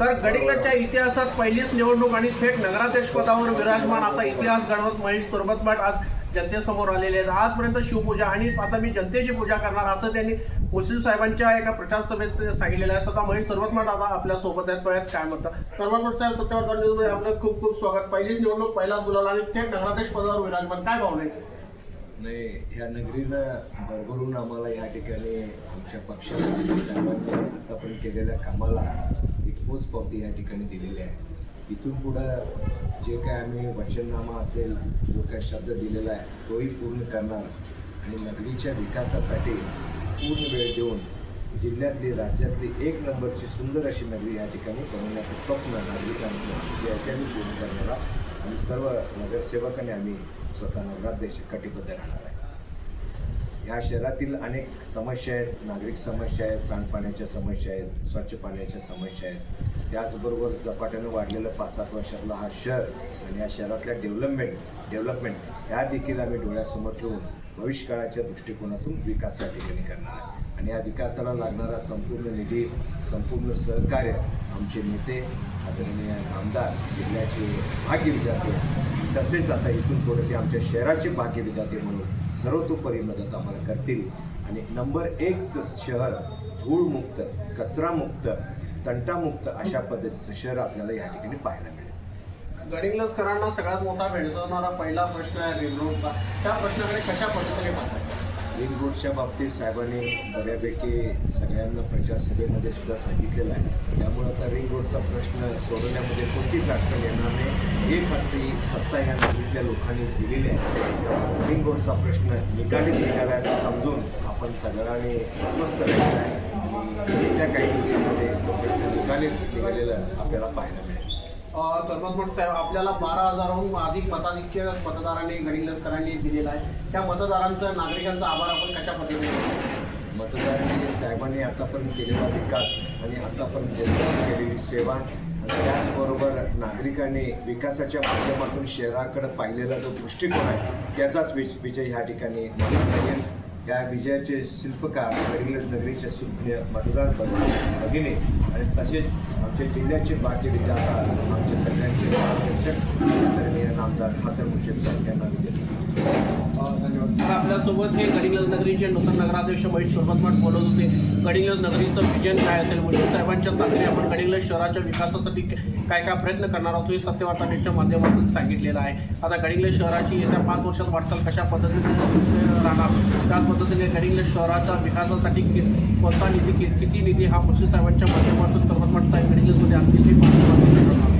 तर गडिंग्लजच्या इतिहासात पहिलीच निवडणूक आणि थेट नगराध्यक्ष पदावर विराजमान असा इतिहास घडवत महेश तुर्बतमठ आज जनतेसमोर आलेले आहेत. आजपर्यंत शिवपूजा आणि आता मी जनतेची पूजा करणार असं त्यांनी मुस्लिम साहेबांच्या एका प्रचार सभेत सांगितलेलं आहे. स्वतः महेश तुर्बतमठ आता आपल्यासोबत आहेत. पळ्यात काय म्हणतात. तुर्बतमठ साहेब सत्यवर्धन न्यूजमध्ये आपलं खूप खूप स्वागत. पहिलीच निवडणूक पहिलाच बोलावला आणि थेट नगराध्यक्ष पदावर विराजमान. काय भावना आहे नाही ह्या नगरीनं भरभरून आम्हाला या ठिकाणी आमच्या पक्षाने आतापर्यंत केलेल्या कामाला एक पोच पावती या ठिकाणी दिलेली आहे. इथून पुढं जे काय आम्ही वचननामा असेल जो काय शब्द दिलेला आहे तोही पूर्ण करणार आणि नगरीच्या विकासासाठी पूर्ण वेळ देऊन जिल्ह्यातली राज्यातली एक नंबरची सुंदर अशी नगरी या ठिकाणी बनवण्याचं स्वप्न नागरिकांचं जे आहे आम्ही पूर्ण करणारा आणि सर्व नगरसेवकांनी आम्ही स्वतः नगराध्यक्ष कटिबद्ध राहणार आहे. ह्या शहरातील अनेक समस्या आहेत. नागरिक समस्या आहेत सांडपाण्याच्या समस्या आहेत स्वच्छ पाण्याच्या समस्या आहेत. त्याचबरोबर झपाट्यानं वाढलेलं पाच सात वर्षातला हा शहर आणि या शहरातल्या डेव्हलपमेंट डेव्हलपमेंट ह्या देखील आम्ही डोळ्यासमोर ठेवून भविष्यकाळाच्या दृष्टिकोनातून विकास या ठिकाणी करणार आहे. आणि या विकासाला लागणारा संपूर्ण निधी संपूर्ण सहकार्य आमचे नेते आदरणीय आमदार जिल्ह्याचे भाग्य विद्यार्थी तसेच आता इथून पुढे ते आमच्या शहराचे भाग्य विद्यार्थी म्हणून सर्वतोपरी मदत आम्हाला करतील. आणि नंबर एकचं शहर धूळमुक्त कचरामुक्त तंटामुक्त अशा पद्धतीचं शहर आपल्याला या ठिकाणी पाहायला मिळेल. गडिंग्लजकरांना सगळ्यात मोठा भेडसावणारा पहिला प्रश्न आहे रिंग रोडचा त्या प्रश्नाकडे कशा पद्धतीने पाहतात रिंग रोडच्या बाबतीत साहेबांनी बऱ्यापैकी सगळ्यांना प्रचार सभेमध्ये सुद्धा सांगितलेलं आहे. त्यामुळं आता रिंग रोडचा प्रश्न सोडवण्यामध्ये कोणतीच अडचण येणार नाही. एक खात्री सत्ता ह्या नगरीतल्या लोकांनी दिलेली आहे. रिंग रोडचा प्रश्न निकाली निघाला असं समजून आपण सगळ्यांनी स्वस्त राहिलेला आहे. आणि येत्या काही दिवसामध्ये निकाली निघालेलं आपल्याला पाहायला मिळेल. तरमतमठ साहेब आपल्याला बारा हजाराहून अधिक मताधिक्य मतदारांनी गडिंग्लजकरांनी दिलेला आहे. त्या मतदारांचं नागरिकांचा आभार आपण कशा पद्धतीने मतदारांनी साहेबांनी आतापर्यंत केलेला विकास आणि आतापर्यंत जनतेने केलेली सेवा आणि त्याचबरोबर नागरिकांनी विकासाच्या माध्यमातून शहराकडे पाहिलेला जो दृष्टिकोन आहे त्याचाच विज विजय ह्या ठिकाणी मानला त्या विजयाचे शिल्पकार गडिंग्लज नगरीचे सुज्ञ मतदार बंधू भगिनी. आणि तसेच आमच्या जिल्ह्याचे बाकी विधाता आमचे सगळ्यांचे मार्गदर्शक. आदरणीय नामदार हसन मुशेफ साहेब यांना विद्यार्थी धन्यवाद तर आपल्यासोबत हे गडिंग्लज नगरीचे नूतन नगराध्यक्ष महेश तुर्बतमठ बोलत होते. गडिंग्लज नगरीचं विजन काय असेल? मुश्रीफ साहेबांच्या साखरी आपण गडिंग्लज शहराच्या विकासासाठी काय काय प्रयत्न करणार आहोत हे सत्यवार्ताच्या माध्यमातून सांगितलेलं आहे. आता गडिंग्लज शहराची येत्या पाच वर्षात वाटचाल कशा पद्धतीने राहणार? त्याच पद्धतीने गडिंग्लज शहराच्या विकासासाठी कि- कोणता निधी किती निधी हा मुश्रीफ साहेबांच्या माध्यमातून तुर्बतमठ साहेब गडिंग्लजमध्ये आणतील हे